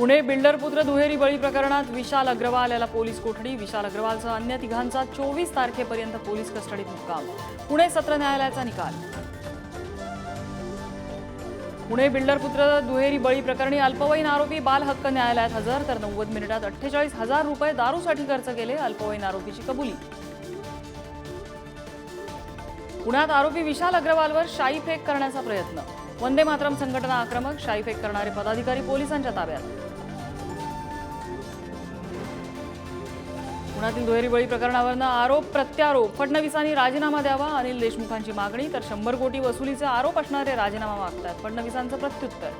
Pune builder पुत्र दुहेरी बळी प्रकरणात विशाल अग्रवाल याला पोलीस कोठडी. विशाल अग्रवालसह अन्य तिघांचा चोवीस तारखेपर्यंत पोलीस कस्टडीत मुक्काम. पुणे सत्र न्यायालयाचा निकाल. पुणे बिल्डर पुत्र दुहेरी बळी प्रकरणी अल्पवयीन आरोपी बाल हक्क न्यायालयात हजर तर नव्वद मिनिटात अठ्ठेचाळीस हजार रुपये दारूसाठी खर्च केले अल्पवयीन आरोपीची कबुली. पुण्यात आरोपी विशाल अग्रवालवर शाई फेक करण्याचा प्रयत्न. वंदे मातरम संघटना आक्रमक शाई फेक करणारे पदाधिकारी पोलिसांच्या ताब्यात. पुण्यातील दुहेरी बळी प्रकरणावरनं आरोप प्रत्यारोप. फडणवीसांनी राजीनामा द्यावा अनिल देशमुखांची मागणी तर शंभर कोटी वसुलीचे आरोप असणारे राजीनामा मागतात फडणवीसांचं प्रत्युत्तर.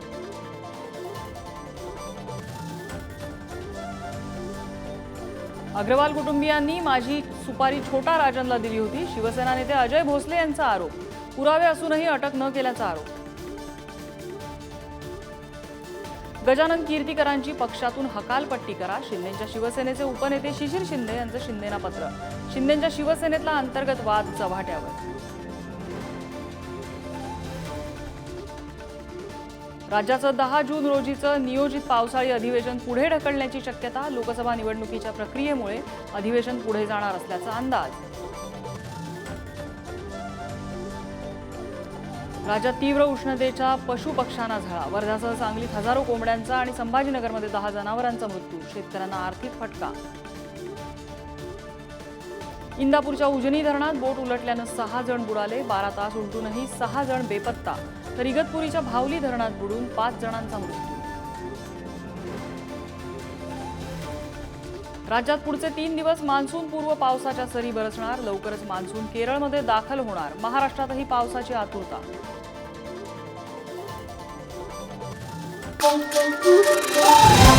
अग्रवाल कुटुंबियांनी माझी सुपारी छोटा राजनला दिली होती. शिवसेना नेते अजय भोसले यांचा आरोप. पुरावे असूनही अटक न केल्याचा आरोप. गजानन कीर्तीकरांची पक्षातून हकालपट्टी करा. शिंदेच्या शिवसेनेचे उपनेते शिशिर शिंदे यांचं शिंदेना पत्र. शिंदेच्या शिवसेनेतला अंतर्गत वाद चव्हाट्यावर. राज्याचं दहा जून रोजीचं नियोजित पावसाळी अधिवेशन पुढे ढकलण्याची शक्यता लोकसभा निवडणुकीच्या प्रक्रियेमुळे अधिवेशन पुढे जाणार असल्याचा अंदाज. राज्यात तीव्र उष्णतेच्या पशुपक्ष्यांना झळा. वर्ध्यासह सांगलीत हजारो कोंबड्यांचा आणि संभाजीनगरमध्ये दहा जनावरांचा मृत्यू. शेतकऱ्यांना आर्थिक फटका. इंदापूरच्या उजनी धरणात बोट उलटल्यानं सहा जण बुडाले बारा तास उलटूनही सहा जण बेपत्ता. तर इगतपुरीच्या भावली धरणात बुडून पाच जणांचा मृत्यू. राज्यात पुढचे तीन दिवस मान्सून पूर्व पावसाच्या सरी बरसणार. लवकरच मान्सून केरळमध्ये दाखल होणार. महाराष्ट्रातही पावसाची आतुरता. Thank you.